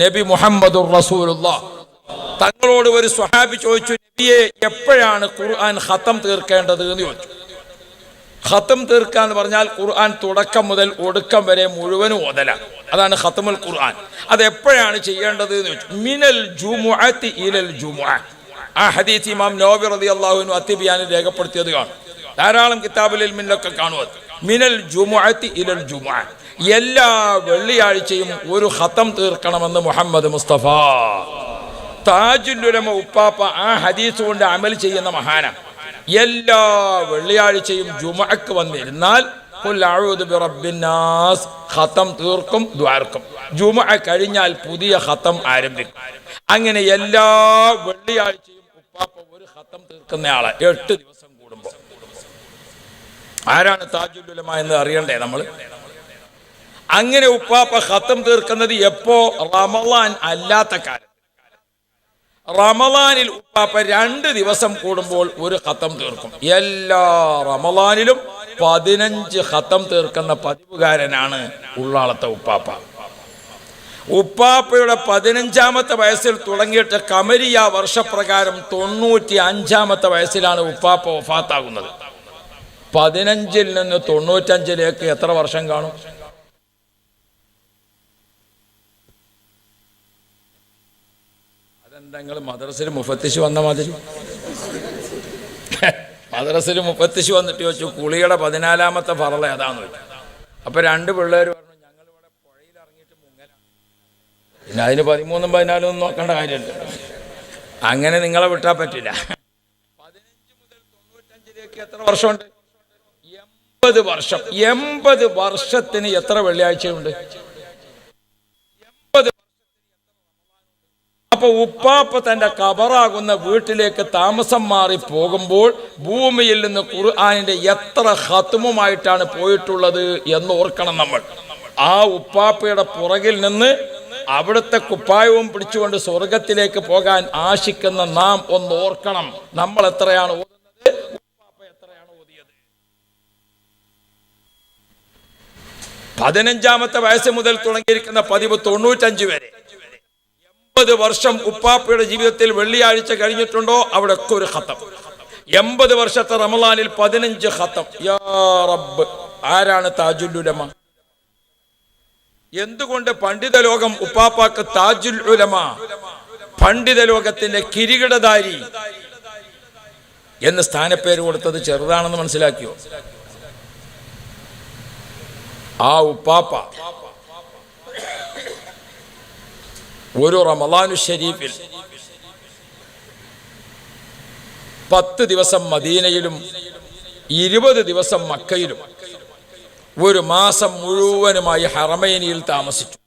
നബി മുഹമ്മദുർ റസൂലുള്ള. തങ്ങളോട് ഒരു സ്വഹാബി ചോദിച്ചു നബിയെ എപ്പോഴാണ് ഖുർആൻ ഹത്തം തീർക്കേണ്ടത്? എന്ന് ചോദിച്ചു. ഹത്തം തീർക്കുക എന്ന് പറഞ്ഞാൽ ഖുർആൻ തുടക്കം മുതൽ ഒടുക്കം വരെ മുഴുവനും ഓതല. അതാണ് ഹത്തമുൽ ഖുർആൻ. അത് എപ്പോഴാണ് ചെയ്യേണ്ടത് എന്ന് ചോദിച്ചു. മിനൽ ജുമുഅത്തി ഇലൽ ജുമുഅ. ആ ഹദീസ് ഇമാം നോബി റതി അള്ളാഹുവിനും അത്തിബിയാനിൽ രേഖപ്പെടുത്തിയത് കാണും. ധാരാളം കിതാബുൽ ഇൽമിലൊക്കെ കാണുമത് മിനൽ ജുമുഅത്തി ഇലൽ ജുമുഅ. എല്ലാ വെള്ളിയാഴ്ചയും ഒരു ഹത്തം തീർക്കണമെന്ന് മുഹമ്മദ് മുസ്തഫ. താജുല്ലുലമ ഉപ്പാപ്പ ആ ഹദീസ് കൊണ്ട് അമൽ ചെയ്യുന്ന മഹാന. എല്ലാ വെള്ളിയാഴ്ചയും ജുമാക്ക് വന്നിരുന്നാൽ ഖത്തം തീർക്കും ദ്വാർക്കും ജുമ കഴിഞ്ഞാൽ പുതിയ ഖത്തം ആരംഭിക്കും. അങ്ങനെ എല്ലാ വെള്ളിയാഴ്ചയും ഉപ്പാപ്പ ഒരു ഖത്തം ആൾ. എട്ട് ദിവസം കൂടുമ്പോൾ ആരാണ് താജുല്ലുലമ എന്ന് അറിയണ്ടേ നമ്മൾ അങ്ങനെ ഉപ്പാപ്പ ഖത്തം തീർക്കുന്നത് എപ്പോ? റമലാൻ അല്ലാത്ത കാലം റമലാനിൽ ഉപ്പാപ്പ രണ്ട് ദിവസം കൂടുമ്പോൾ ഒരു ഖത്തം തീർക്കും. എല്ലാ റമലാനിലും പതിനഞ്ച് ഖത്തം തീർക്കുന്ന പതിവുകാരനാണ് ഉള്ളാളത്തെ ഉപ്പാപ്പ. ഉപ്പാപ്പയുടെ പതിനഞ്ചാമത്തെ വയസ്സിൽ തുടങ്ങിയിട്ട് കമരിയ വർഷപ്രകാരം തൊണ്ണൂറ്റി അഞ്ചാമത്തെ വയസ്സിലാണ് ഉപ്പാപ്പ വഫാത്താകുന്നത്. പതിനഞ്ചിൽ നിന്ന് തൊണ്ണൂറ്റഞ്ചിലേക്ക് എത്ര വർഷം കാണും? നിങ്ങൾ മദ്രസിൽ മുഫത്തിഷ് വന്ന മാതിരി. മദ്രസിൽ മുപ്പത്തിശ് വന്നിട്ട് ചോദിച്ചു കുളിയുടെ പതിനാലാമത്തെ ഫറള ഏതാന്ന് വെച്ചു അപ്പൊ രണ്ട് പിള്ളേർ പറഞ്ഞു ഞങ്ങൾ ഇവിടെ പുഴയിൽ മുങ്ങലാണ് പിന്നെ അതിന് പതിമൂന്നും പതിനാലും ഒന്നും നോക്കേണ്ട കാര്യമില്ല. അങ്ങനെ നിങ്ങളെ വിട്ടാൽ പറ്റില്ല. പതിനഞ്ച് മുതൽ തൊണ്ണൂറ്റഞ്ചിലേക്ക് എത്ര വർഷമുണ്ട്? എൺപത് വർഷം. എൺപത് വർഷത്തിന് എത്ര വെള്ളിയാഴ്ചയുണ്ട്? അപ്പൊ ഉപ്പാപ്പ തന്റെ കബറാകുന്ന വീട്ടിലേക്ക് താമസം മാറി പോകുമ്പോൾ ഭൂമിയിൽ നിന്ന് ഖുർആാനിന്റെ എത്ര ഹത്തുമുമായിട്ടാണ് പോയിട്ടുള്ളത് എന്ന് ഓർക്കണം നമ്മൾ. ആ ഉപ്പാപ്പയുടെ പുറകിൽ നിന്ന് അവിടുത്തെ കുപ്പായവും പിടിച്ചുകൊണ്ട് സ്വർഗത്തിലേക്ക് പോകാൻ ആശിക്കുന്ന നാം ഒന്ന് ഓർക്കണം. നമ്മൾ എത്രയാണ് പതിനഞ്ചാമത്തെ വയസ്സ് മുതൽ തുടങ്ങിയിരിക്കുന്ന പതിവ് തൊണ്ണൂറ്റഞ്ച് വരെ. എൺപത് വർഷം ഉപ്പാപ്പയുടെ ജീവിതത്തിൽ വെള്ളിയാഴ്ച കഴിഞ്ഞിട്ടുണ്ടോ? അവിടെ ഒക്കെ ഒരു ഹത്തം എൺപത് വർഷത്തെ റമലാനിൽ പതിനഞ്ച് ഹത്തം യാ റബ്ബ് ആരാണ് താജുൽ ഉലമ എന്തുകൊണ്ട് പണ്ഡിത ലോകം ഉപ്പാപ്പാക്ക് താജുൽ ഉലമ പണ്ഡിത ലോകത്തിന്റെ കിരീടധാരി എന്ന് സ്ഥാനപ്പേര് കൊടുത്തത് ചെറുതാണെന്ന് മനസ്സിലാക്കിയോ? ആ ഉപ്പാപ്പ. ഒരു റമലാനു ഷരീഫിൽ പത്ത് ദിവസം മദീനയിലും ഇരുപത് ദിവസം മക്കയിലും ഒരു മാസം മുഴുവനുമായി ഹറമൈനിയിൽ താമസിച്ചു.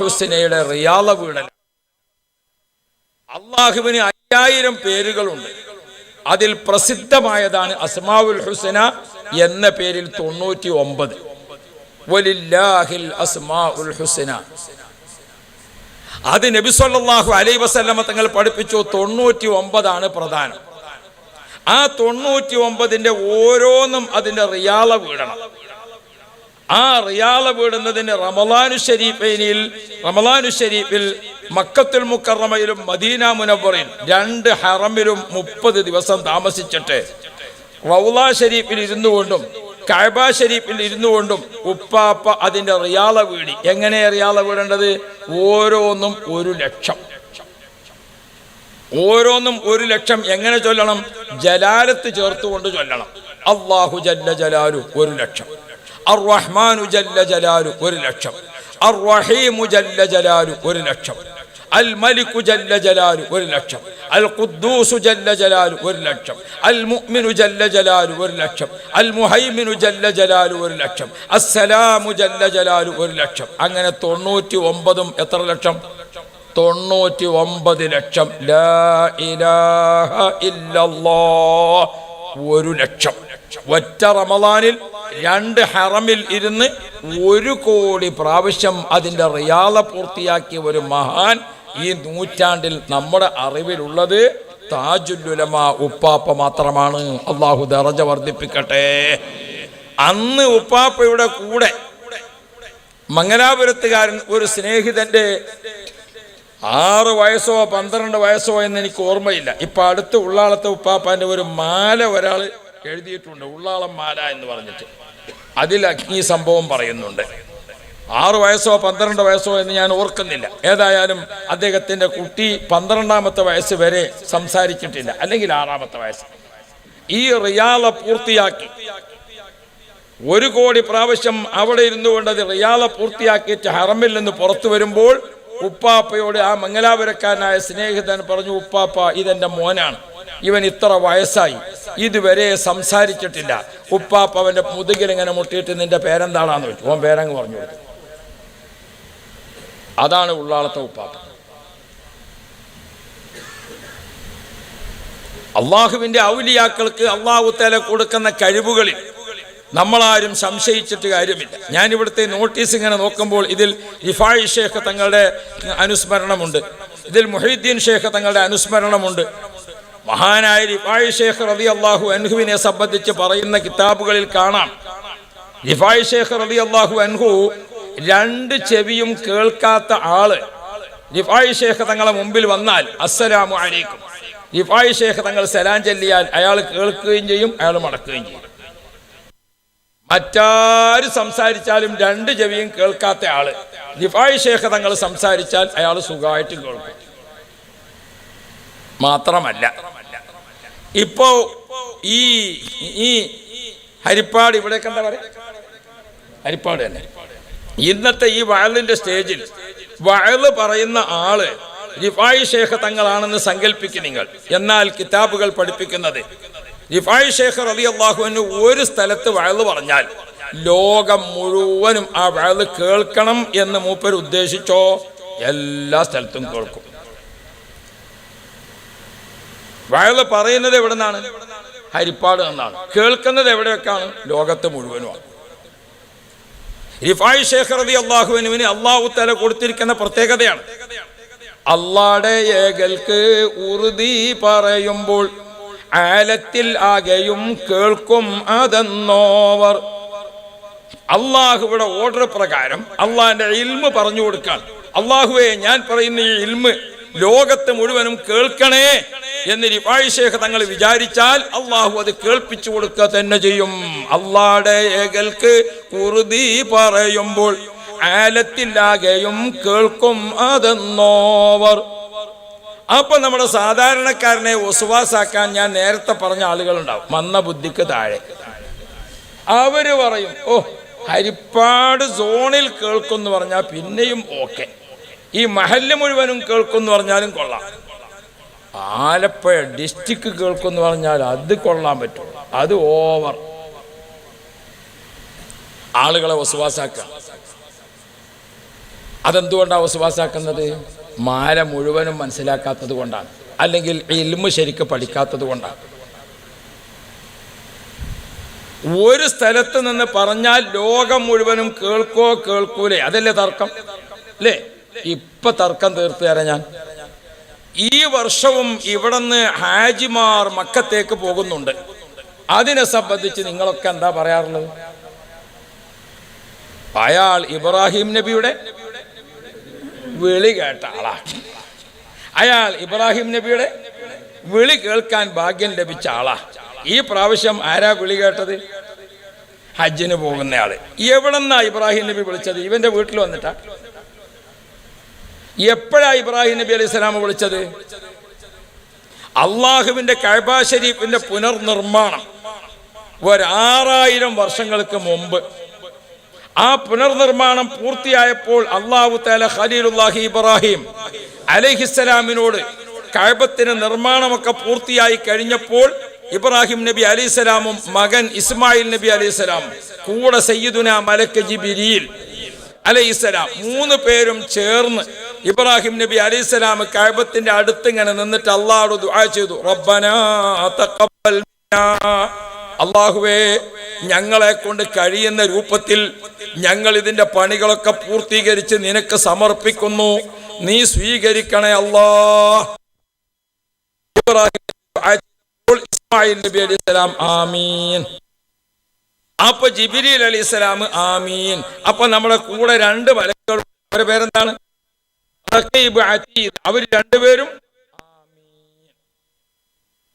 ഹുസ്നയുടെ റിയാള വീടൽ അള്ളാഹുവിന് അയ്യായിരം പേരുകളുണ്ട്. അതിൽ പ്രസിദ്ധമായതാണ് അസ്മാവുൽ ഹുസന എന്ന പേരിൽ തൊണ്ണൂറ്റി ഒമ്പത് അത് നബി സല്ലല്ലാഹു അലൈ വസല്ലമ തങ്ങൾ പഠിപ്പിച്ചു. തൊണ്ണൂറ്റി ഒമ്പതാണ് പ്രധാനം. ആ തൊണ്ണൂറ്റി ഒമ്പതിന്റെ ഓരോന്നും അതിന്റെ റിയാള വീടണം. ആ റിയാള വീടുന്നതിന് റമലാനു ഷരീഫിനിൽ റമലാനു ഷരീഫിൽ മക്കത്തുൽ മുക്കറമയിലും മദീന മുനവറിൽ രണ്ട് ഹറമിലും മുപ്പത് ദിവസം താമസിച്ചിട്ട് റൗല ഷരീഫിൽ ഇരുന്നു കൊണ്ടും കഅബ ഷരീഫിൽ ഇരുന്നു കൊണ്ടും ഉപ്പാപ്പ അതിന്റെ റിയാള വീടി. എങ്ങനെ റിയാള വീടേണ്ടത്? ഓരോന്നും ഒരു ലക്ഷം. ഓരോന്നും ഒരു ലക്ഷം എങ്ങനെ ചൊല്ലണം? ജലാലത്ത് ചേർത്തുകൊണ്ട് ചൊല്ലണം. അള്ളാഹു ജല്ല ജലാലു ഒരു ലക്ഷം. അർ റഹ്മാനു ജല്ല ജലാലു ഒരു ലക്ഷം. അർ റഹീമു ജല്ല ജലാലു ഒരു ലക്ഷം. അൽ മലിക്കു ജല്ല ജലാലു ഒരു ലക്ഷം. അൽ ഖുദ്ദൂസു ജല്ല ജലാലു ഒരു ലക്ഷം. അൽ മുഅ്മിനു ജല്ല ജലാലു ഒരു ലക്ഷം. അൽ മുഹൈമിനു ജല്ല ജലാലു ഒരു ലക്ഷം. അസ്സലാമു ജല്ല ജലാലു ഒരു ലക്ഷം. അങ്ങനെ തൊണ്ണൂറ്റി ഒമ്പതും എത്ര ലക്ഷം? തൊണ്ണൂറ്റി ഒമ്പത് ലക്ഷം ഒരു ലക്ഷം. ഒറ്റ റമദാനിൽ രണ്ട് ഹറമിൽ ഇരുന്ന് ഒരു കോടി പ്രാവശ്യം അതിന്റെ റിയാള പൂർത്തിയാക്കിയ ഒരു മഹാൻ ഈ നൂറ്റാണ്ടിൽ നമ്മുടെ അറിവിലുള്ളത് താജുല്ലുലമ ഉപ്പാപ്പ മാത്രമാണ്. അള്ളാഹു ദറജ വർദ്ധിപ്പിക്കട്ടെ. അന്ന് ഉപ്പാപ്പയുടെ കൂടെ മംഗലാപുരത്തുകാരൻ ഒരു സ്നേഹിതന്റെ ആറ് വയസ്സോ പന്ത്രണ്ട് വയസ്സോ എന്ന് എനിക്ക് ഓർമ്മയില്ല. ഇപ്പൊ അടുത്ത് ഉള്ളാളത്തെ ഉപ്പാപ്പാന്റെ ഒരു മാല ഒരാൾ എഴുതിയിട്ടുണ്ട്. ഉള്ളാളം മാല എന്ന് പറഞ്ഞിട്ട്. അതിൽ ഈ സംഭവം പറയുന്നുണ്ട്. ആറ് വയസ്സോ പന്ത്രണ്ട് വയസ്സോ എന്ന് ഞാൻ ഓർക്കുന്നില്ല. ഏതായാലും അദ്ദേഹത്തിന്റെ കുട്ടി പന്ത്രണ്ടാമത്തെ വയസ്സ് വരെ സംസാരിച്ചിട്ടില്ല. അല്ലെങ്കിൽ ആറാമത്തെ വയസ്സ്. ഈ റിയാള പൂർത്തിയാക്കി. ഒരു കോടി പ്രാവശ്യം അവിടെ ഇരുന്നു കൊണ്ട് അത് റിയാള പൂർത്തിയാക്കിയിട്ട് ഹറമിൽ നിന്ന് പുറത്തു വരുമ്പോൾ ഉപ്പാപ്പയോട് ആ മംഗലാപുരക്കാരനായ സ്നേഹിതൻ പറഞ്ഞു ഉപ്പാപ്പ ഇതെന്റെ മോനാണ്. ഇവൻ ഇത്ര വയസ്സായി. ഇതുവരെ സംസാരിച്ചിട്ടില്ല. ഉപ്പാപ്പ അവന്റെ മുതുകിൽ ഇങ്ങനെ മുട്ടിയിട്ട് നിന്റെ പേരെന്താണെന്ന് ചോദിച്ചു ഓൻ പേരങ്ങ് പറഞ്ഞു കൊടുത്തു. അതാണ് ഉള്ളാളത്തെ ഉപ്പാപ്പ. അള്ളാഹുവിന്റെ ഔലിയാക്കൾക്ക് അള്ളാഹു തല കൊടുക്കുന്ന കഴിവുകളിൽ നമ്മളാരും സംശയിച്ചിട്ട് കാര്യമില്ല. ഞാൻ ഇവിടുത്തെ നോട്ടീസ് ഇങ്ങനെ നോക്കുമ്പോൾ ഇതിൽ ഇഫായി ഷേഖ് തങ്ങളുടെ അനുസ്മരണമുണ്ട്. ഇതിൽ മുഹീദ്ദീൻ ഷേഖ് തങ്ങളുടെ അനുസ്മരണമുണ്ട്. മഹാനായ ഇഫായി ഷേഖ് റതി അള്ളാഹു അൻഹുവിനെ സംബന്ധിച്ച് പറയുന്ന കിതാബുകളിൽ കാണാം. ഇഫായി ഷേഖ് റതി അള്ളാഹു അൻഹു രണ്ട് ചെവിയും കേൾക്കാത്ത ആൾ. റിഫായി ഷേഖ് തങ്ങളെ മുമ്പിൽ വന്നാൽ അസ്സലാമു അലൈക്കും. റിഫായി ഷേഖ് തങ്ങൾ സലാം ചെല്ലിയാൽ അയാൾ കേൾക്കുകയും ചെയ്യും അയാൾ മടക്കുകയും ചെയ്യും. മറ്റാരും സംസാരിച്ചാലും രണ്ട് ചെവിയും കേൾക്കാത്ത ആൾ. റിഫായി ഷേഖ് തങ്ങൾ സംസാരിച്ചാൽ അയാൾ സുഖമായിട്ട് കേൾക്കും. മാത്രമല്ല ഇപ്പോ ഈ ഈ ഹരിപ്പാട് ഇവിടെ എന്താ ഹരിപ്പാട് തന്നെ. ഇന്നത്തെ ഈ വയലിന്റെ സ്റ്റേജിൽ വയൽ പറയുന്ന ആൾ റിഫായി ഷേഖ് തങ്ങളാണെന്ന് സങ്കല്പിക്കും നിങ്ങൾ. എന്നാൽ കിതാബുകൾ പഠിപ്പിക്കുന്നത് റിഫായി ഷേഖ് റതി അള്ളാഹുവിന് ഒരു സ്ഥലത്ത് വയൽ പറഞ്ഞാൽ ലോകം മുഴുവനും ആ വയൽ കേൾക്കണം എന്ന് മൂപ്പർ ഉദ്ദേശിച്ചോ? എല്ലാ സ്ഥലത്തും കേൾക്കും. വയൽ പറയുന്നത് എവിടെ നിന്നാണ് ഹരിപ്പാട് നിന്നാണ്. കേൾക്കുന്നത് എവിടെയൊക്കെയാണ്? ലോകത്ത് മുഴുവനുമാണ്. റിഫായ് ഷേഖ് റതി അള്ളാഹുവിനുവിന് അള്ളാഹു തല കൊടുത്തിരിക്കുന്ന പ്രത്യേകതയാണ്. അള്ളാടെ ഏകൽക്ക് ഉറുതി പറയുമ്പോൾ ആലത്തിൽ ആകെയും കേൾക്കും അതെന്നോവർ. അള്ളാഹുവിടെ ഓർഡർ പ്രകാരം അള്ളാഹിന്റെ ഇൽമ് പറഞ്ഞു കൊടുക്കാൻ. അള്ളാഹുവെ ഞാൻ പറയുന്ന ഈ ഇൽമ് ലോകത്ത് മുഴുവനും കേൾക്കണേ. എന്ന് റിഫായി ഷേഖ് തങ്ങൾ വിചാരിച്ചാൽ അള്ളാഹു അത് കേൾപ്പിച്ചു കൊടുക്കുക തന്നെ ചെയ്യും. അള്ളാടെ ഏകൽക്ക് കുറുതി പറയുമ്പോൾ ആലത്തിലാകെയും കേൾക്കും അതെന്നോവർ. അപ്പൊ നമ്മുടെ സാധാരണക്കാരനെ ഒസുവാസാക്കാൻ ഞാൻ നേരത്തെ പറഞ്ഞ ആളുകളുണ്ടാവും. മന്ന ബുദ്ധിക്ക് താഴെ. അവർ പറയും ഓ ഹരിപ്പാട് സോണിൽ കേൾക്കും എന്ന് പറഞ്ഞാൽ പിന്നെയും ഓക്കെ. ഈ മഹല്ല് മുഴുവനും കേൾക്കും എന്ന് പറഞ്ഞാലും കൊള്ളാം. ആലപ്പുഴ ഡിസ്ട്രിക്ട് കേൾക്കുമെന്ന് പറഞ്ഞാൽ അത് കൊള്ളാൻ പറ്റും. അത് ഓവർ ആളുകളെ വസുവാസാക്കുക അതെന്തുകൊണ്ടാണ് വസുവാസാക്കുന്നത് മാല മുഴുവനും മനസ്സിലാക്കാത്തത് കൊണ്ടാണ്. അല്ലെങ്കിൽ ഇൽമ് ശരിക്ക് പഠിക്കാത്തത് കൊണ്ടാണ്. ഒരു സ്ഥലത്ത് നിന്ന് പറഞ്ഞാൽ ലോകം മുഴുവനും കേൾക്കോ കേൾക്കൂലേ? അതല്ലേ തർക്കം? അല്ലേ? ഇപ്പൊ തർക്കം തീർത്തു തരാം ഞാൻ. ഈ വർഷവും ഇവിടുന്ന് ഹാജിമാർ മക്കത്തേക്ക് പോകുന്നുണ്ട്. അതിനെ സംബന്ധിച്ച് നിങ്ങളൊക്കെ എന്താ പറയാറുള്ളത്? അയാൾ ഇബ്രാഹിം നബിയുടെ വിളി കേട്ട ആളാ അയാൾ ഇബ്രാഹിം നബിയുടെ വിളി കേൾക്കാൻ ഭാഗ്യം ലഭിച്ച ആളാ. ഈ പ്രാവശ്യം ആരാ വിളി കേട്ടത്? ഹജ്ജിന് പോകുന്നയാൾ എവിടെന്നാ ഇബ്രാഹിം നബി വിളിച്ചത്? ഇവന്റെ വീട്ടിൽ വന്നിട്ടാ. എപ്പോഴാ ഇബ്രാഹിം നബി അലൈഹി സ്വലാമ വിളിച്ചത്? അള്ളാഹുവിന്റെ കഴബാ ഷരീഫിന്റെ പുനർനിർമ്മാണം ഒരാറായിരം വർഷങ്ങൾക്ക് മുമ്പ്. ആ പുനർനിർമ്മാണം പൂർത്തിയായപ്പോൾ അള്ളാഹു താല ഖലീലുല്ലാഹി ഇബ്രാഹിം അലഹിസ്സലാമിനോട് കഴബത്തിന് നിർമ്മാണമൊക്കെ പൂർത്തിയായി കഴിഞ്ഞപ്പോൾ ഇബ്രാഹിം നബി അലൈഹിസ്സലാമും മകൻ ഇസ്മായിൽ നബി അലൈഹിസ്സലാം കൂടെ സയ്യിദുന മലക്ക് ജിബിരിയിൽ അലൈഹിസ്സലാം മൂന്ന് പേരും ചേർന്ന് ഇബ്രാഹിം നബി അലൈഹിസ്സലാം കഴബത്തിന്റെ അടുത്ത് ഇങ്ങനെ നിന്നിട്ട് അള്ളാഹോട് ദുആ ചെയ്തു. അള്ളാഹുവേ ഞങ്ങളെ കൊണ്ട് കഴിയുന്ന രൂപത്തിൽ ഞങ്ങൾ ഇതിന്റെ പണികളൊക്കെ പൂർത്തീകരിച്ച് നിനക്ക് സമർപ്പിക്കുന്നു. നീ സ്വീകരിക്കണേ അല്ലാ. ഇബ്രാഹിം ഇസ്മായിൽ നബി അലൈഹി സ്വലാം ആമീൻ. അപ്പൊ ജിബിരിൽ അലി ഇസ്ലാം ആമീൻ. അപ്പൊ നമ്മുടെ കൂടെ രണ്ട് മലക്കൾ പേരെന്താണ്? അവർ രണ്ടുപേരും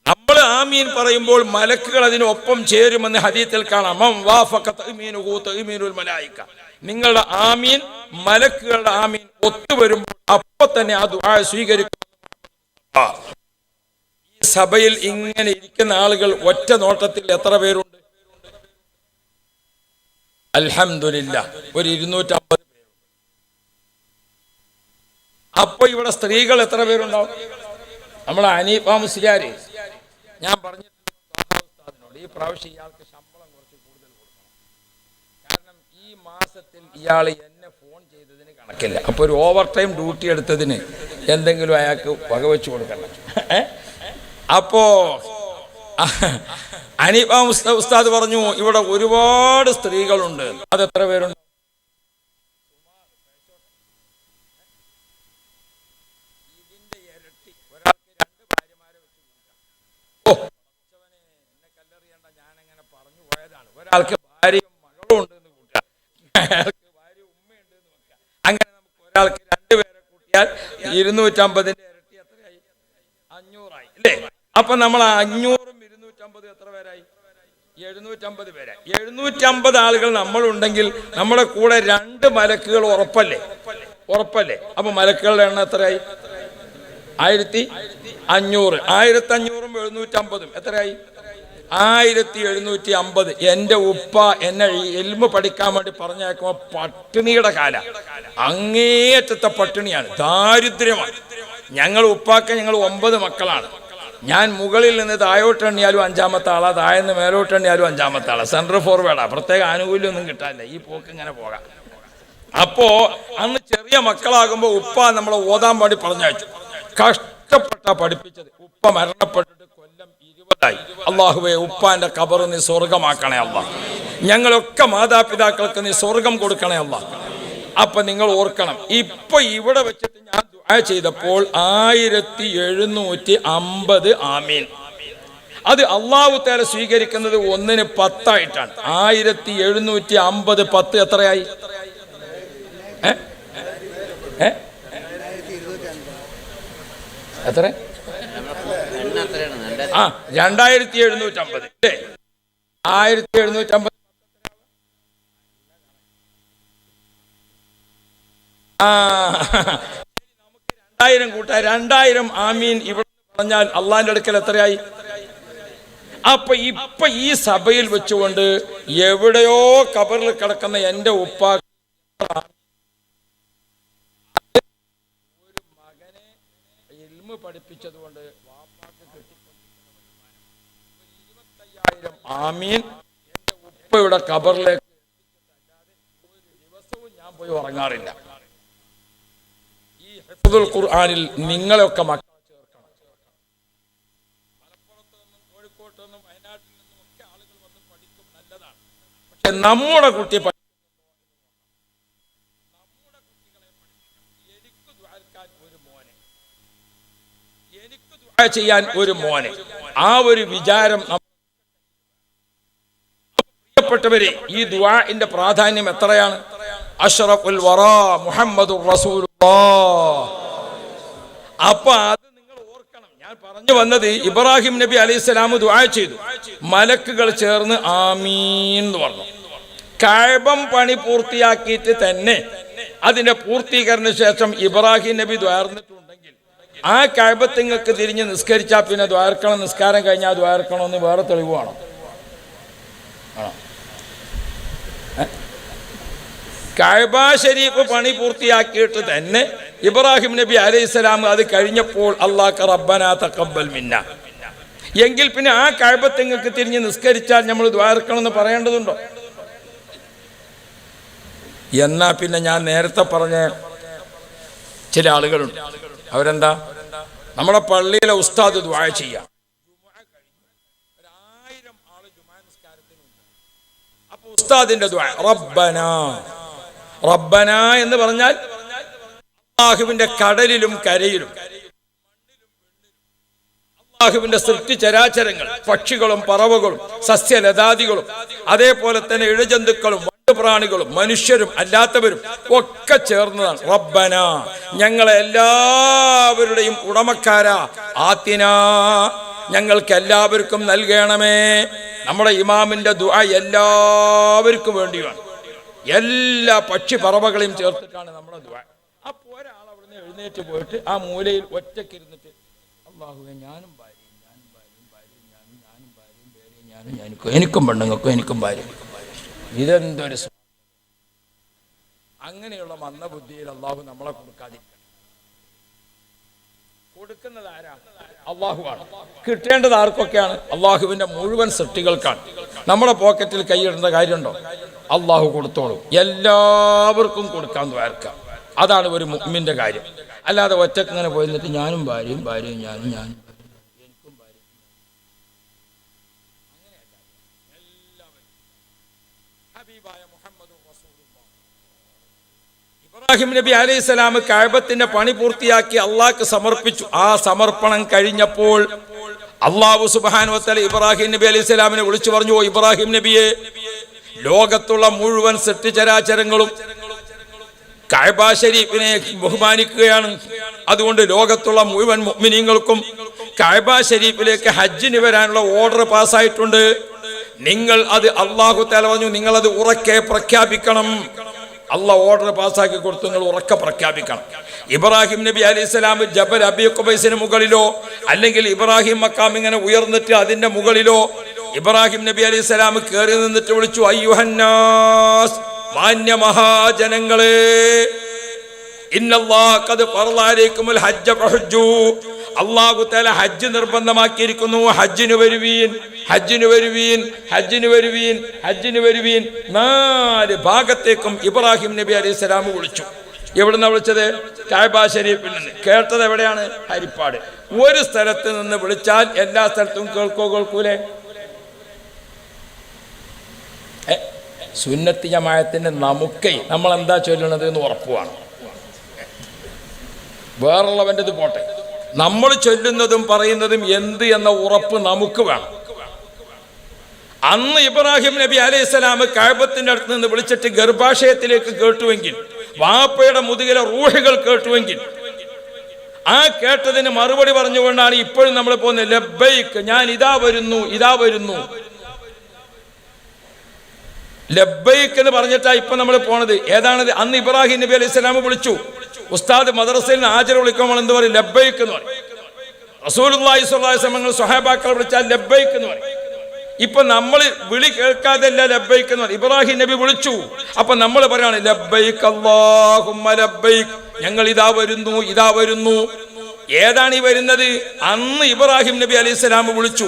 നമ്മൾ ആമീൻ പറയുമ്പോൾ മലക്കുകൾ അതിനൊപ്പം ചേരുമെന്ന് ഹദീത്തിൽ കാണാം. നിങ്ങളുടെ ആമീൻ മലക്കുകളുടെ ആമീൻ ഒത്തുവരുമ്പോൾ അപ്പൊ തന്നെ ആ ദുആ സ്വീകരിക്കും. ഈ സഭയിൽ ഇങ്ങനെ ഇരിക്കുന്ന ആളുകൾ ഒറ്റ നോട്ടത്തിൽ എത്ര പേരുണ്ട്? അൽഹമില്ല ഒരു ഇരുന്നൂറ്റമ്പത് അപ്പൊ ഇവിടെ സ്ത്രീകൾ എത്ര പേരുണ്ടാവും? നമ്മളെ അനീഫ മുസ്ലിയാര് ഞാൻ പറഞ്ഞിട്ടുണ്ട് ഈ പ്രാവശ്യം ഇയാൾക്ക് ശമ്പളം കുറച്ച് കൂടുതൽ കൊടുക്കണം. കാരണം ഈ മാസത്തിൽ ഇയാൾ എന്നെ ഫോൺ ചെയ്തതിന് കണക്കില്ല. അപ്പൊ ഒരു ഓവർ ടൈം ഡ്യൂട്ടി എടുത്തതിന് എന്തെങ്കിലും അയാൾക്ക് വകവെച്ച് കൊടുക്കണം? അപ്പോ അനീഫ ഉസ്താദ് പറഞ്ഞു ഇവിടെ ഒരുപാട് സ്ത്രീകളുണ്ട്. അത് എത്ര പേരുണ്ട് ഓ പടച്ചവനെ, എന്നെ കല്ലെറിയണ്ട, ഞാനങ്ങനെ പറഞ്ഞു പോയതാണ്. ഒരാൾക്ക് ഭാര്യയും മകളും ഉണ്ട് എന്ന് കൂട്ടുക അയാൾക്ക് ഭാര്യ ഉമ്മയുണ്ട് എന്ന് വെക്കുക അങ്ങനെ നമുക്ക് ഒരാൾക്ക് രണ്ടുപേരെ കൂട്ടിയാൽ ഇരുന്നൂറ്റമ്പതിന്റെ ഇരട്ടി എത്രയായി? അഞ്ഞൂറായി അല്ലേ? അപ്പൊ നമ്മൾ അഞ്ഞൂറും ഇരുന്നൂറ്റമ്പത് എത്ര പേരായി? എഴുന്നൂറ്റമ്പത് പേരെ എഴുന്നൂറ്റമ്പത് ആളുകൾ നമ്മളുണ്ടെങ്കിൽ നമ്മുടെ കൂടെ രണ്ട് മലക്കുകൾ ഉറപ്പല്ലേ? ഉറപ്പല്ലേ? അപ്പൊ മലക്കുകളുടെ എണ്ണം എത്രയായി? ആയിരത്തി അഞ്ഞൂറ്. ആയിരത്തി അഞ്ഞൂറും എഴുന്നൂറ്റമ്പതും എത്രയായി? ആയിരത്തി എഴുന്നൂറ്റി അമ്പത് എന്റെ ഉപ്പ എന്നെ എൽമ പഠിക്കാൻ വേണ്ടി പറഞ്ഞേക്കുമ്പോ പട്ടിണിയുടെ കാല. അങ്ങേയറ്റത്തെ പട്ടിണിയാണ്. ദാരിദ്ര്യമാണ്. ഞങ്ങൾ ഉപ്പാക്ക ഞങ്ങൾ ഒമ്പത് മക്കളാണ്. ഞാൻ മുകളിൽ നിന്ന് താഴോട്ട് എണ്ണിയാലും അഞ്ചാമത്തെ ആളാ താഴെന്ന് മേലോട്ട് എണ്ണിയാലും അഞ്ചാമത്തെ ആളാ. സെൻട്രൽ ഫോർവേഡാ. പ്രത്യേക ആനുകൂല്യമൊന്നും കിട്ടാനില്ല. ഈ പോക്ക് ഇങ്ങനെ പോകാം. അപ്പോ അന്ന് ചെറിയ മക്കളാകുമ്പോ ഉപ്പ നമ്മളെ ഓതാൻ വേണ്ടി പറഞ്ഞയച്ചു. കഷ്ടപ്പെട്ടാ പഠിപ്പിച്ചത്. ഉപ്പ മരണപ്പെട്ടിട്ട് കൊല്ലം ഇരുപതായി അള്ളാഹുവെ ഉപ്പാന്റെ കബറ് നീ സ്വർഗമാക്കണേ അല്ല ഞങ്ങളൊക്കെ മാതാപിതാക്കൾക്ക് നീ സ്വർഗം കൊടുക്കണേ അല്ല അപ്പൊ നിങ്ങൾ ഓർക്കണം ഇപ്പൊ ഇവിടെ വെച്ചിട്ട് ഞാൻ ദുആ ചെയ്തപ്പോൾ ആയിരത്തി എഴുന്നൂറ്റി അമ്പത് ആമീൻ. അത് അള്ളാഹു തേല സ്വീകരിക്കുന്നത് ഒന്നിന് പത്തായിട്ടാണ്. ആയിരത്തി എഴുന്നൂറ്റി അമ്പത് പത്ത് എത്രയായി? എത്ര ആ രണ്ടായിരത്തി എഴുന്നൂറ്റി അമ്പത് അല്ലേ? ആയിരത്തി എഴുന്നൂറ്റമ്പത് രണ്ടായിരം കൂട്ട രണ്ടായിരം ആമീൻ ഇവിടെ പറഞ്ഞാൽ അള്ളാന്റെ അടുക്കൽ എത്രയായി? അപ്പൊ ഇപ്പൊ ഈ സഭയിൽ വെച്ചുകൊണ്ട് എവിടെയോ കബറിൽ കിടക്കുന്ന എന്റെ ഉപ്പ ഒരു മകനെ ഇൽമ പഠിപ്പിച്ചതുകൊണ്ട് വാപ്പാക്ക് ഇരുപത്തയ്യായിരം ആമീൻ. എന്റെ ഉപ്പയുടെ കബറിലേക്ക് ദിവസവും ഞാൻ പോയി ഉറങ്ങാറില്ല. ഈ ഹെഫുദുൽ ഖുർആാനിൽ നിങ്ങളെയൊക്കെ മക്കൾ ചേർക്കണം മലപ്പുറത്ത് നിന്നും നിന്നും വയനാട്ടിൽ നിന്നും ആളുകൾ വന്ന് പഠിക്കും നല്ലതാണ്. പക്ഷെ നമ്മുടെ നമ്മുടെ ചെയ്യാൻ ഒരു മോനെ. ആ ഒരു വിചാരം പ്രിയപ്പെട്ടവരെ ഈ ദുആന്റെ പ്രാധാന്യം എത്രയാണ്? അഷറഫുൽ വറാ മുഹമ്മദ് അപ്പൊ അത് നിങ്ങൾ ഓർക്കണം. ഞാൻ പറഞ്ഞു വന്നത് ഇബ്രാഹിം നബി അലൈഹി സ്വലാം ദുആ ചെയ്തു. മലക്കുകൾ ചേർന്ന് ആമീൻ എന്ന് പറഞ്ഞു. കായബം പണി പൂർത്തിയാക്കിയിട്ട് തന്നെ അതിന്റെ പൂർത്തീകരണ ശേഷം ഇബ്രാഹിം നബി ദ്വാർന്നിട്ടുണ്ടെങ്കിൽ ആ കായബത്തിങ്ങൾക്ക് തിരിഞ്ഞ് നിസ്കരിച്ചാൽ പിന്നെ ദ്വാർക്കണം നിസ്കാരം കഴിഞ്ഞാൽ ദ്വാർക്കണമെന്ന് വേറെ തെളിവാണോ ആണോ ഏ? കഅബ ഷരീഫ് പണി പൂർത്തിയാക്കിയിട്ട് തന്നെ ഇബ്രാഹിം നബി അലൈഹിസ്സലാം അത് കഴിഞ്ഞപ്പോൾ അള്ളാഹ് റബ്ബന തക്കബൽ മിന്ന. എങ്കിൽ പിന്നെ ആ കഴബത്തെങ്ങൾക്ക് തിരിഞ്ഞ് നിസ്കരിച്ചാൽ നമ്മൾ ദ്വാരക്കണമെന്ന് പറയേണ്ടതുണ്ടോ? എന്നാ പിന്നെ ഞാൻ നേരത്തെ പറഞ്ഞ ചില ആളുകളുണ്ട്. അവരെന്താ? നമ്മുടെ പള്ളിയിലെ ഉസ്താദ് ദ്വാര ചെയ്യാം ഒരായിരം ആൾ ജുമാ നിസ്കാരത്തിനുണ്ട് അപ്പൊ ഉസ്താദിന്റെ റബ്ബന. റബ്ബന എന്ന് പറഞ്ഞാൽ അള്ളാഹുവിന്റെ കടലിലും കരയിലും. അള്ളാഹുവിന്റെ സൃഷ്ടി ചരാചരങ്ങൾ പക്ഷികളും പറവകളും സസ്യലതാദികളും അതേപോലെ തന്നെ ഇഴജന്തുക്കളും പ്രാണികളും മനുഷ്യരും അല്ലാത്തവരും ഒക്കെ ചേർന്നതാണ് റബ്ബന. ഞങ്ങളെ എല്ലാവരുടെയും ഉടമക്കാരാ. ആത്തിന. ഞങ്ങൾക്ക് എല്ലാവർക്കും നൽകണമേ. നമ്മുടെ ഇമാമിന്റെ ദുആ എല്ലാവർക്കും വേണ്ടിയാണ് എല്ലാ പക്ഷി പറവകളെയും ചേർത്തിട്ടാണ് നമ്മുടെ ദുആ. ആ ഒരാൾ അവിടുന്ന് എഴുന്നേറ്റ് പോയിട്ട് ആ മൂലയിൽ ഒറ്റയ്ക്ക് ഇരുന്നിട്ട് അള്ളാഹുവെ ഞാനും ഭാര്യയും ഞാനും ഭാര്യയും ഭാര്യയും ഞാനും ഞാനും ഭാര്യയും ഭാര്യയും ഞാനും ഞാനും എനിക്കും പെണ്ണുങ്ങൾക്കും എനിക്കും ഭാര്യയും ഇതെന്തൊരു അങ്ങനെയുള്ള മന്ദബുദ്ധിയിൽ അള്ളാഹു നമ്മളെ കൊടുക്കാതിരിക്കണം. അള്ളാഹുവാണ്. കിട്ടേണ്ടത് ആർക്കൊക്കെയാണ്? അള്ളാഹുവിന്റെ മുഴുവൻ സൃഷ്ടികൾക്കാണ്. നമ്മുടെ പോക്കറ്റിൽ കൈയിടേണ്ട കാര്യമുണ്ടോ? അള്ളാഹു കൊടുത്തോളും. എല്ലാവർക്കും കൊടുക്കാൻ ദ്വാരക്കാം അതാണ് ഒരു മുമ്മിന്റെ കാര്യം. അല്ലാതെ ഒറ്റക്കിങ്ങനെ പോയി നിന്നിട്ട് ഞാനും ഭാര്യയും ഭാര്യയും ഞാനും ഞാനും എനിക്കും ഭാര്യയും ഹബീബായ മുഹമ്മദ് ഇബ്രാഹിം നബി അലൈഹി സ്വലാം കഴബത്തിന്റെ പണി പൂർത്തിയാക്കി അള്ളാഹ്ക്ക് സമർപ്പിച്ചു. ആ സമർപ്പണം കഴിഞ്ഞപ്പോൾ അള്ളാഹു സുബാനുവത്തല ഇബ്രാഹിം നബി അലൈഹി സ്വലാമിനെ വിളിച്ചു പറഞ്ഞു "ഓ ഇബ്രാഹിം നബിയെ ലോകത്തുള്ള മുഴുവൻ സൃഷ്ടിചരാചരങ്ങളും കഅബ ഷരീഫിനെ ബഹുമാനിക്കുകയാണ്. അതുകൊണ്ട് ലോകത്തുള്ള മുഴുവൻ മുഅ്മിനീങ്ങൾക്കും കഅബ ഷരീഫിലേക്ക് ഹജ്ജിന് വരാനുള്ള ഓർഡർ പാസ്സായിട്ടുണ്ട്. നിങ്ങൾ അത് അള്ളാഹു തല പറഞ്ഞു നിങ്ങൾ അത് ഉറക്കെ പ്രഖ്യാപിക്കണം. അള്ള ഓർഡർ പാസ്സാക്കി കൊടുത്തു നിങ്ങൾ ഉറക്കെ പ്രഖ്യാപിക്കണം. ഇബ്രാഹിം നബി അലി ഇസ്ലാം ജബൽ അബി ഖുബൈസിന് മുകളിലോ അല്ലെങ്കിൽ ഇബ്രാഹിം മക്കാം ഇങ്ങനെ ഉയർന്നിട്ട് അതിന്റെ മുകളിലോ ഇബ്രാഹിം നബി അലി ഇസ്ലാം കയറി നിന്നിട്ട് വിളിച്ചു അയ്യുഹന്നാസ് മാന്യ മഹാജനങ്ങളെ അള്ളാഹു തല ഹജ്ജ് നിർബന്ധമാക്കിയിരിക്കുന്നു. ഹജ്ജിന് വരുവീൻ ഹജ്ജിന് വരുവീൻ ഹജ്ജിന് വരുവീൻ ഹജ്ജിന് വരുവീൻ. നാല് ഭാഗത്തേക്കും ഇബ്രാഹിം നബി അലൈഹി സ്വലാം വിളിച്ചു. എവിടുന്ന വിളിച്ചത്? കായബ ഷരീഫിൽ നിന്ന്. കേട്ടത് എവിടെയാണ്? ഹരിപ്പാട്. ഒരു സ്ഥലത്ത് നിന്ന് വിളിച്ചാൽ എല്ലാ സ്ഥലത്തും കേൾക്കോ കേൾക്കൂലേ? സുന്നത്തി ജമായത്തിന്റെ നമുക്കേ നമ്മൾ എന്താ ചൊല്ലണത് എന്ന് ഉറപ്പുവാണ് വേറുള്ളവന്റെ ഇത് പോട്ടെ. നമ്മൾ ചൊല്ലുന്നതും പറയുന്നതും എന്ത് എന്ന ഉറപ്പ് നമുക്ക് വേണം. അന്ന് ഇബ്രാഹിം നബി അലൈഹി സ്വലാം കഴബത്തിന്റെ അടുത്ത് നിന്ന് വിളിച്ചിട്ട് ഗർഭാശയത്തിലേക്ക് കേട്ടുവെങ്കിൽ വാപ്പയുടെ മുതുകിലെ റൂഹുകൾ കേട്ടുവെങ്കിൽ ആ കേട്ടതിന് മറുപടി പറഞ്ഞുകൊണ്ടാണ് ഇപ്പോഴും നമ്മൾ പോകുന്നത് ലബ്ബൈക്ക് ഞാൻ ഇതാ വരുന്നു ഇതാ വരുന്നു. ലബ്ബൈക്ക് എന്ന് പറഞ്ഞിട്ടാ ഇപ്പൊ നമ്മൾ പോണത്. ഏതാണത്? അന്ന് ഇബ്രാഹിം നബി അലൈഹി സ്വലാം വിളിച്ചു. ഉസ്താദ് മദ്രസയിൽ നിന്ന് ആചര വിളിക്കുമ്പോൾ എന്ത് പറയും ലബ്ബൈക്ക് എന്ന് പറയും. റസൂലുള്ളാഹി സ്വല്ലല്ലാഹി അലൈഹി വസല്ലം സ്വഹാബാക്കൾ വിളിച്ചാൽ ലബ്ബൈക്ക് എന്ന് പറയും. ഇപ്പൊ നമ്മൾ വിളി കേൾക്കാതല്ല ലബ്ബൈക്ക് എന്ന് പറയും. ഇബ്രാഹിം നബി വിളിച്ചു. അപ്പൊ നമ്മൾ പറയാണ് ലബ്ബൈക്ക് അല്ലാഹുമ്മ ലബ്ബൈക്ക് ഞങ്ങൾ ഇതാ വരുന്നു ഇതാ വരുന്നു. ഏതാണ് ഈ വരുന്നത്? അന്ന് ഇബ്രാഹിം നബി അലൈഹിസ്സലാം വിളിച്ചു.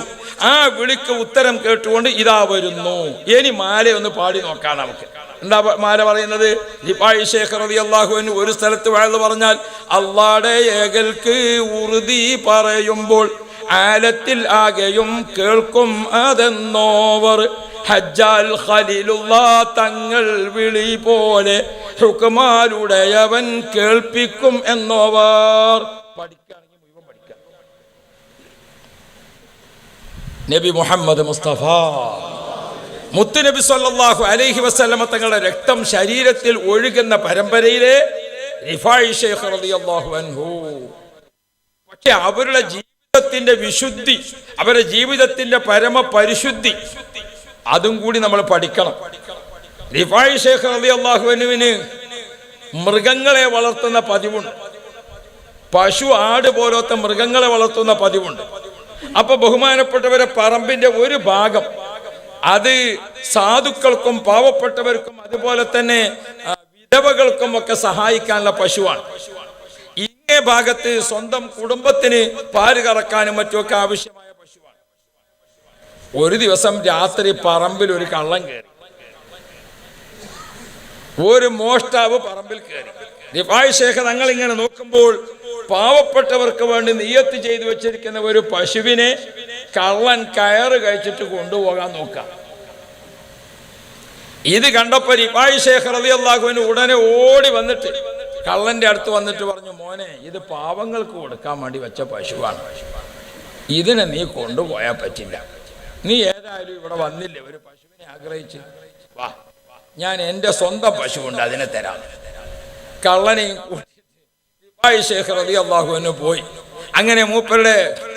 ആ വിളിക്ക് ഉത്തരം കേട്ടുകൊണ്ട് ഇതാ വരുന്നു. ഇനി മാലയൊന്ന് പാടി നോക്കാം നമുക്ക്. എന്താ മാര പറയുന്നത്? ലിപായി ശേഖർ റതി അള്ളാഹുവിന് ഒരു സ്ഥലത്ത് വഴുത് പറഞ്ഞാൽ അള്ളാടെ ഏകൽക്ക് ഉറുതി പറയുമ്പോൾ ആലത്തിൽ ആകെയും കേൾക്കും അതെന്നോവർ. ഹജ്ജാൽ ഖലീലുള്ള തങ്ങൾ വിളി പോലെ ഹുക്കുമാരുടെയവൻ കേൾപ്പിക്കും എന്നോവർ. മുഴുവൻ നബി മുഹമ്മദ് മുസ്തഫ. മുത്തുനബി സല്ലല്ലാഹു അലൈഹി വസല്ലമ തങ്ങളുടെ രക്തം ശരീരത്തിൽ ഒഴുകുന്ന പരമ്പരയിലെ പക്ഷെ അവരുടെ ജീവിതത്തിന്റെ വിശുദ്ധി അവരുടെ ജീവിതത്തിന്റെ പരമ പരിശുദ്ധി അതും കൂടി നമ്മൾ പഠിക്കണം. റിഫായി ഷേഖ് റളിയല്ലാഹു അൻഹുവിന് മൃഗങ്ങളെ വളർത്തുന്ന പതിവുണ്ട്. പശു ആട് പോലത്തെ മൃഗങ്ങളെ വളർത്തുന്ന പതിവുണ്ട്. അപ്പൊ ബഹുമാനപ്പെട്ടവരെ പറമ്പിന്റെ ഒരു ഭാഗം അത് സാധുക്കൾക്കും പാവപ്പെട്ടവർക്കും അതുപോലെ തന്നെ വിധവകൾക്കും ഒക്കെ സഹായിക്കാനുള്ള പശുവാണ്. ഇങ്ങേ ഭാഗത്ത് സ്വന്തം കുടുംബത്തിന് പാൽ കറക്കാനും മറ്റുമൊക്കെ ആവശ്യമായ പശുവാണ്. ഒരു ദിവസം രാത്രി പറമ്പിൽ ഒരു കള്ളം കയറി ഒരു മോഷ്ടാവ് പറമ്പിൽ കയറി റിഫായ് ശേഖർ തങ്ങൾ ഇങ്ങനെ നോക്കുമ്പോൾ പാവപ്പെട്ടവർക്ക് വേണ്ടി നീയത്ത് ചെയ്തു വെച്ചിരിക്കുന്ന ഒരു പശുവിനെ കള്ളൻ കയറ് കഴിച്ചിട്ട് കൊണ്ടുപോകാൻ നോക്കാം ഇത് കണ്ടപ്പോ റിഫായ് ശേഖർ അലി അള്ളാഹുവിന് ഉടനെ ഓടി വന്നിട്ട് കള്ളന്റെ അടുത്ത് വന്നിട്ട് പറഞ്ഞു മോനെ ഇത് പാവങ്ങൾക്ക് കൊടുക്കാൻ വേണ്ടി വെച്ച പശുവാണ്. ഇതിനെ നീ കൊണ്ടുപോയാൽ പറ്റില്ല. നീ ഏതായാലും ഇവിടെ വന്നില്ലേ ഒരു പശുവിനെ ആഗ്രഹിച്ച്? വാ ഞാൻ എന്റെ സ്വന്തം പശുവുണ്ട് അതിനെ തരാം. കള്ളനെയും ശേഖർ പോയി. അങ്ങനെ മൂപ്പരുടെ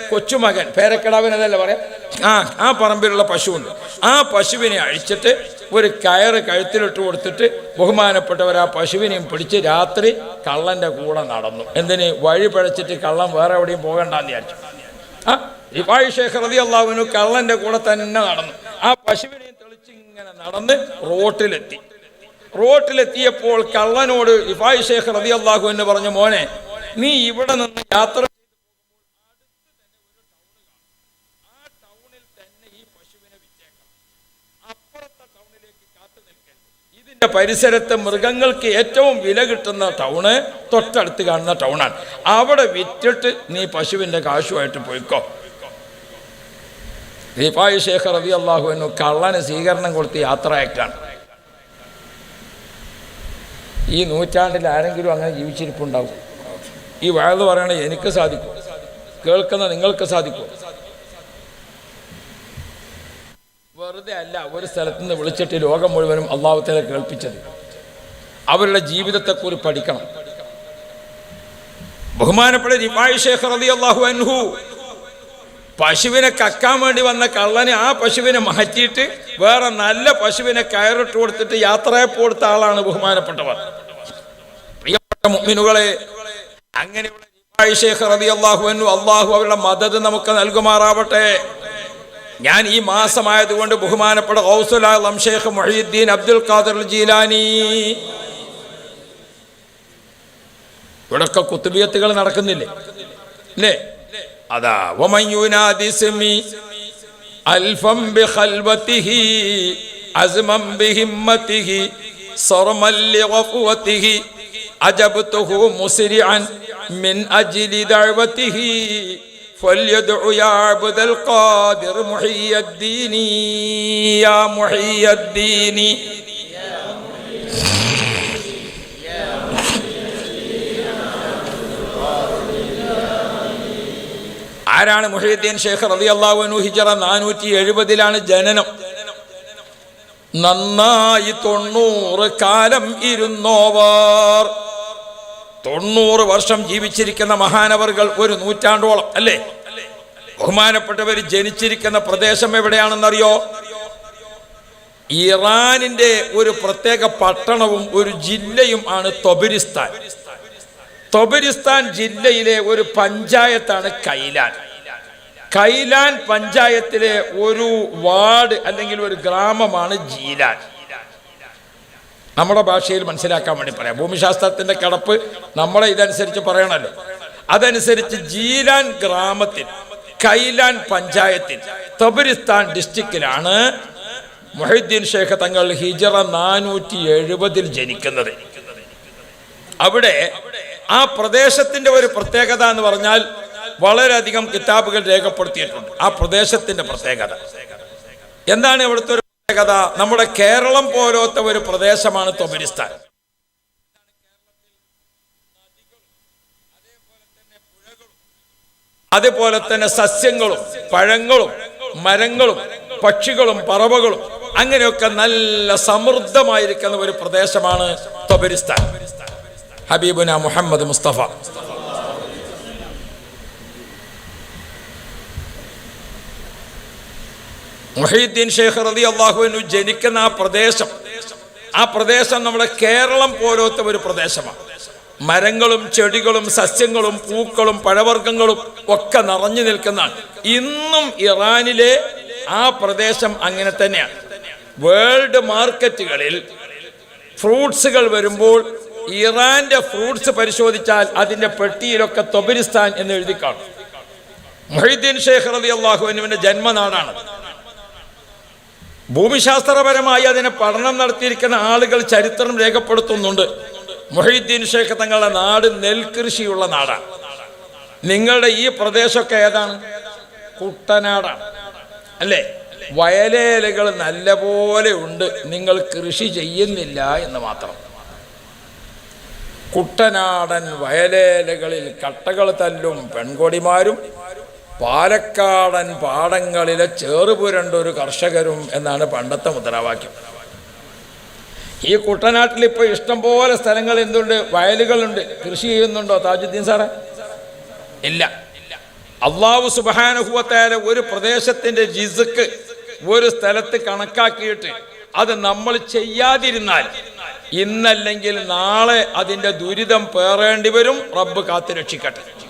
കൊച്ചുമകൻ പേരക്കിടാവിനതല്ല പറയാം? ആ ആ പറമ്പിലുള്ള പശുവുണ്ട്. ആ പശുവിനെ അഴിച്ചിട്ട് ഒരു കയറ് കഴുത്തിലിട്ട് കൊടുത്തിട്ട് ബഹുമാനപ്പെട്ടവർ ആ പശുവിനെയും പിടിച്ച് രാത്രി കള്ളന്റെ കൂടെ നടന്നു. എന്തിന്? വഴി പഴച്ചിട്ട് കള്ളൻ വേറെ എവിടെയും പോകണ്ടെന്ന് വിചാരിച്ചു. ആ റിഫായി ഷേഖ് റതി അള്ളാഹുവിനു കള്ളന്റെ കൂടെ തന്നെ നടന്നു. ആ പശുവിനെയും തെളിച്ച് ഇങ്ങനെ നടന്ന് റോട്ടിലെത്തി. റോട്ടിലെത്തിയപ്പോൾ കള്ളനോട് ഇഫായ് ഷേഖ് റബി അള്ളാഹു എന്ന് പറഞ്ഞു മോനെ നീ ഇവിടെ നിന്ന് യാത്ര ഇതിന്റെ പരിസരത്ത് മൃഗങ്ങൾക്ക് ഏറ്റവും വില കിട്ടുന്ന ടൗണ് തൊട്ടടുത്ത് കാണുന്ന ടൗണാണ്. അവിടെ വിറ്റിട്ട് നീ പശുവിന്റെ കാശുമായിട്ട് പോയിക്കോ. ദീപായി ശേഖർ റബി എന്നു കള്ളന് സ്വീകരണം കൊടുത്ത് യാത്ര അയക്കാണ് ഈ നൂറ്റാണ്ടിൽ ആരെങ്കിലും അങ്ങനെ ജീവിച്ചിരിപ്പുണ്ടാവും. ഈ വയത് പറയണേ എനിക്ക് സാധിക്കും. കേൾക്കുന്ന നിങ്ങൾക്ക് സാധിക്കും. വെറുതെ അല്ല ഒരു സ്ഥലത്ത് നിന്ന് വിളിച്ചിട്ട് ലോകം മുഴുവനും അള്ളാഹുത്തേനെ കേൾപ്പിച്ചത്. അവരുടെ ജീവിതത്തെക്കുറിച്ച് പഠിക്കണം. ബഹുമാനപ്പെട്ട റിഫായ് ഷേഖ് അള്ളാഹു അൻഹു പശുവിനെ കക്കാൻ വേണ്ടി വന്ന കള്ളനെ ആ പശുവിനെ മാറ്റിയിട്ട് വേറെ നല്ല പശുവിനെ കയറിട്ട് കൊടുത്തിട്ട് യാത്രയപ്പ് കൊടുത്ത ആളാണ് ബഹുമാനപ്പെട്ടവർ. പ്രിയപ്പെട്ട മുഅ്മിനുകളെ അങ്ങനെയുള്ള അള്ളാഹു അവരുടെ മദത് നമുക്ക് നൽകുമാറാവട്ടെ. ഞാൻ ഈ മാസമായതുകൊണ്ട് ബഹുമാനപ്പെട്ട ഔസുലാം മൊഹീദ്ദീൻ അബ്ദുൽ ഖാദർ ജീലാനി. ഇവിടൊക്കെ കുത്തുബിയത്തുകൾ നടക്കുന്നില്ലേ? അല്ലേ അതാ വമയുനാദിസ്മി അൽഫം ബിഖൽവതിഹി അസ്മം ബിഹിമ്മതിഹി സർമൽ ലിഗഫവതിഹി അജബ്തുഹു മുസ്രിഅൻ മിൻ അജ്ലി ദഅവതിഹി فليدع يا عبد القادر محي الدين يا محي الدين ആരാണ് മുഹീദ്ദീൻ ഷേഖ് റബി അള്ളാഹുനു ഹിജറ നാനൂറ്റി എഴുപതിലാണ് ജനനം? നന്നായി തൊണ്ണൂറ് കാലം ഇരുന്നോവർ. തൊണ്ണൂറ് വർഷം ജീവിച്ചിരിക്കുന്ന മഹാനവറുകൾ ഒരു നൂറ്റാണ്ടോളം അല്ലേ? ബഹുമാനപ്പെട്ടവർ ജനിച്ചിരിക്കുന്ന പ്രദേശം എവിടെയാണെന്നറിയോ? ഇറാനിന്റെ ഒരു പ്രത്യേക പട്ടണവും ഒരു ജില്ലയും ആണ് തൊബരിസ്ഥാൻ. തൊബരിസ്ഥാൻ ജില്ലയിലെ ഒരു പഞ്ചായത്താണ് കൈലാൻ. കൈലാൻ പഞ്ചായത്തിലെ ഒരു വാർഡ് അല്ലെങ്കിൽ ഒരു ഗ്രാമമാണ് ജീലാൻ. നമ്മുടെ ഭാഷയിൽ മനസ്സിലാക്കാൻ വേണ്ടി പറയാം. ഭൂമിശാസ്ത്രത്തിന്റെ കടപ്പ് നമ്മളെ ഇതനുസരിച്ച് പറയണല്ലോ. അതനുസരിച്ച് ജീലാൻ ഗ്രാമത്തിൽ കൈലാൻ പഞ്ചായത്തിൽ തബരിസ്ഥാൻ ഡിസ്ട്രിക്റ്റിലാണ് മൊഹീദ്ദീൻ ഷേഖ് തങ്ങൾ ഹിജറ നാനൂറ്റി എഴുപതിൽ ജനിക്കുന്നത്. അവിടെ ആ പ്രദേശത്തിന്റെ ഒരു പ്രത്യേകത എന്ന് പറഞ്ഞാൽ വളരെയധികം കിതാബുകൾ രേഖപ്പെടുത്തിയിട്ടുണ്ട്. ആ പ്രദേശത്തിന്റെ പ്രത്യേകത. എന്താണ് ഇവിടുത്തെ ഒരു പ്രത്യേകത? നമ്മുടെ കേരളം പോലത്തെ ഒരു പ്രദേശമാണ് തൊബരിസ്ഥാൻ. അതേപോലെ തന്നെ സസ്യങ്ങളും പഴങ്ങളും മരങ്ങളും പക്ഷികളും പറവകളും അങ്ങനെയൊക്കെ നല്ല സമൃദ്ധമായിരിക്കുന്ന ഒരു പ്രദേശമാണ് തൊബരിസ്ഥാൻ. ഹബീബുന മുഹമ്മദ് മുസ്തഫ. മുഹീദ്ദീൻ ഷേഖ് റതി അള്ളാഹുവിനു ജനിക്കുന്ന ആ പ്രദേശം ആ പ്രദേശം നമ്മുടെ കേരളം പോലത്തെ ഒരു പ്രദേശമാണ്. മരങ്ങളും ചെടികളും സസ്യങ്ങളും പൂക്കളും പഴവർഗങ്ങളും ഒക്കെ നിറഞ്ഞു നിൽക്കുന്നതാണ്. ഇന്നും ഇറാനിലെ ആ പ്രദേശം അങ്ങനെ തന്നെയാണ്. വേൾഡ് മാർക്കറ്റുകളിൽ ഫ്രൂട്ട്സുകൾ വരുമ്പോൾ ഇറാന്റെ ഫ്രൂട്ട്സ് പരിശോധിച്ചാൽ അതിന്റെ പെട്ടിയിലൊക്കെ തൊബരിസ്ഥാൻ എന്ന് എഴുതി കാണും. മൊഹീദ്ദീൻ ഷേഖ് റതി അള്ളാഹുവിനുവിന്റെ ജന്മനാടാണ്. ഭൂമിശാസ്ത്രപരമായി അതിനെ പഠനം നടത്തിയിരിക്കുന്ന ആളുകൾ ചരിത്രം രേഖപ്പെടുത്തുന്നുണ്ട്. മൊഹീദ്ദീൻ ഷേഖ് തങ്ങളുടെ നാട് നെൽകൃഷിയുള്ള നാടാണ്. നിങ്ങളുടെ ഈ പ്രദേശമൊക്കെ ഏതാണ്? കുട്ടനാടാണ്. അല്ലേ? വയലേലകൾ നല്ലപോലെ ഉണ്ട്. നിങ്ങൾ കൃഷി ചെയ്യുന്നില്ല എന്ന് മാത്രം. കുട്ടനാടൻ വയലേലകളിൽ കട്ടകൾ തല്ലും പെൺകൊടിമാരും പാലക്കാടൻ പാടങ്ങളിലെ ചേറുപുരണ്ട ഒരു കർഷകരും എന്നാണ് പണ്ടത്തെ മുദ്രാവാക്യം. ഈ കുട്ടനാട്ടിൽ ഇപ്പോൾ ഇഷ്ടംപോലെ സ്ഥലങ്ങൾ എന്തുണ്ട്? വയലുകളുണ്ട്. കൃഷി ചെയ്യുന്നുണ്ടോ താജുദ്ദീൻ സാറേ? ഇല്ല. അള്ളാഹു സുബാനുഭവത്തായ ഒരു പ്രദേശത്തിന്റെ ജിസുക്ക് ഒരു സ്ഥലത്ത് കണക്കാക്കിയിട്ട് അത് നമ്മൾ ചെയ്യാതിരുന്നാൽ ഇന്നല്ലെങ്കിൽ നാളെ അതിന്റെ ദുരിതം പേറേണ്ടി വരും. റബ്ബ് കാത്തു രക്ഷിക്കട്ടെ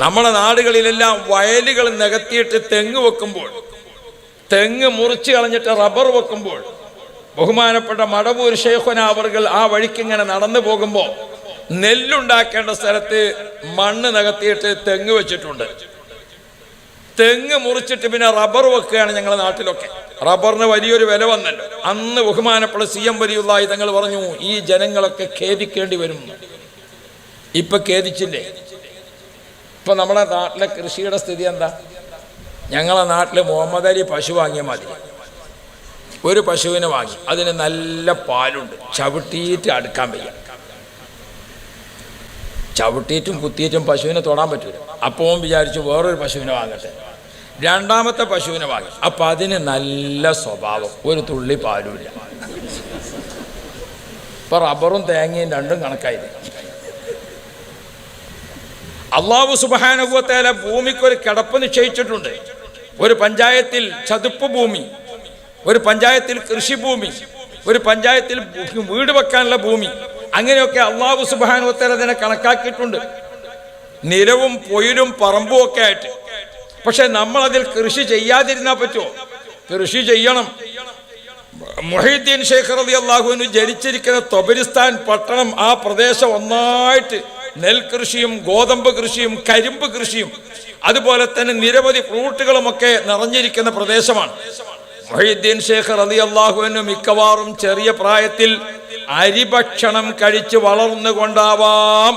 നമ്മുടെ നാടുകളിലെല്ലാം വയലുകൾ നികത്തിയിട്ട് തെങ്ങ് വെക്കുമ്പോൾ തെങ്ങ് മുറിച്ച് കളഞ്ഞിട്ട് റബ്ബർ വെക്കുമ്പോൾ ബഹുമാനപ്പെട്ട മടവൂർ അവർകൾ ആ വഴിക്കിങ്ങനെ നടന്നു പോകുമ്പോൾ നെല്ലുണ്ടാക്കേണ്ട സ്ഥലത്ത് മണ്ണ് നികത്തിയിട്ട് തെങ്ങ് വെച്ചിട്ടുണ്ട്. തെങ്ങ് മുറിച്ചിട്ട് പിന്നെ റബ്ബർ വെക്കുകയാണ് ഞങ്ങളുടെ നാട്ടിലൊക്കെ. റബ്ബറിന് വലിയൊരു വില വന്നല്ലോ. അന്ന് ബഹുമാനപ്പെട്ട സി എം വലിയുള്ള തങ്ങൾ പറഞ്ഞു ഈ ജനങ്ങളൊക്കെ ഖേദിക്കേണ്ടി വരും. ഇപ്പൊ ഖേദിച്ചില്ലേ? ഇപ്പൊ നമ്മുടെ നാട്ടിലെ കൃഷിയുടെ സ്ഥിതി എന്താ? ഞങ്ങളെ നാട്ടിൽ മുഹമ്മദ് അലി പശു വാങ്ങിയ മതി ഒരു പശുവിനെ വാങ്ങി. അതിന് നല്ല പാലുണ്ട്. ചവിട്ടിയിട്ട് അടുക്കാൻ വയ്യ. ചവിട്ടിയിട്ടും കുത്തിയിട്ടും പശുവിനെ തൊടാൻ പറ്റില്ല അപ്പോൾ വിചാരിച്ചു വേറൊരു പശുവിനെ വാങ്ങട്ടെ. രണ്ടാമത്തെ പശുവിനെ വാങ്ങി. അപ്പം അതിന് നല്ല സ്വഭാവം. ഒരു തുള്ളി പാലുമില്ല. ഇപ്പം റബ്ബറും തേങ്ങയും രണ്ടും കണക്കായി. അള്ളാഹു സുബാനുഭവത്തേല ഭൂമിക്ക് ഒരു കിടപ്പ് നിശ്ചയിച്ചിട്ടുണ്ട്. ഒരു പഞ്ചായത്തിൽ ചതുപ്പ് ഭൂമി ഒരു പഞ്ചായത്തിൽ കൃഷിഭൂമി ഒരു പഞ്ചായത്തിൽ വീട് വെക്കാനുള്ള ഭൂമി. അങ്ങനെയൊക്കെ അള്ളാഹു സുബാനുഭവത്തേല അതിനെ കണക്കാക്കിയിട്ടുണ്ട്. നിലവും പൊയിലും പറമ്പും ഒക്കെ ആയിട്ട്. പക്ഷെ അതിൽ കൃഷി ചെയ്യാതിരുന്നാൽ പറ്റുമോ? കൃഷി ചെയ്യണം. മൊഹീദ്ദീൻ ഷേഖർ അലി അള്ളാഹുവിന് ജനിച്ചിരിക്കുന്ന തൊബരിസ്ഥാൻ പട്ടണം ആ പ്രദേശം ഒന്നായിട്ട് നെൽകൃഷിയും ഗോതമ്പ് കൃഷിയും കരിമ്പ് കൃഷിയും അതുപോലെ തന്നെ നിരവധി ഫ്രൂട്ടുകളുമൊക്കെ നിറഞ്ഞിരിക്കുന്ന പ്രദേശമാണ്. മൊഹീദ്ദീൻ ഷേഖ് റതി അള്ളാഹുവിന് മിക്കവാറും ചെറിയ പ്രായത്തിൽ അരിഭക്ഷണം കഴിച്ച് വളർന്നുകൊണ്ടാവാം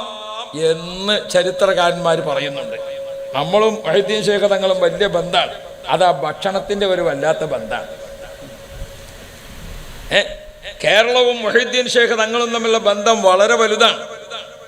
എന്ന് ചരിത്രകാരന്മാർ പറയുന്നുണ്ട്. നമ്മളും മൊഹീദ്ദീൻ ഷേഖ് തങ്ങളും വലിയ ബന്ധമാണ്. അത് ആ ഭക്ഷണത്തിന്റെ ഒരു വല്ലാത്ത ബന്ധമാണ്. കേരളവും മൊഹീദ്ദീൻ ഷേഖ് തങ്ങളും തമ്മിലുള്ള ബന്ധം വളരെ വലുതാണ്.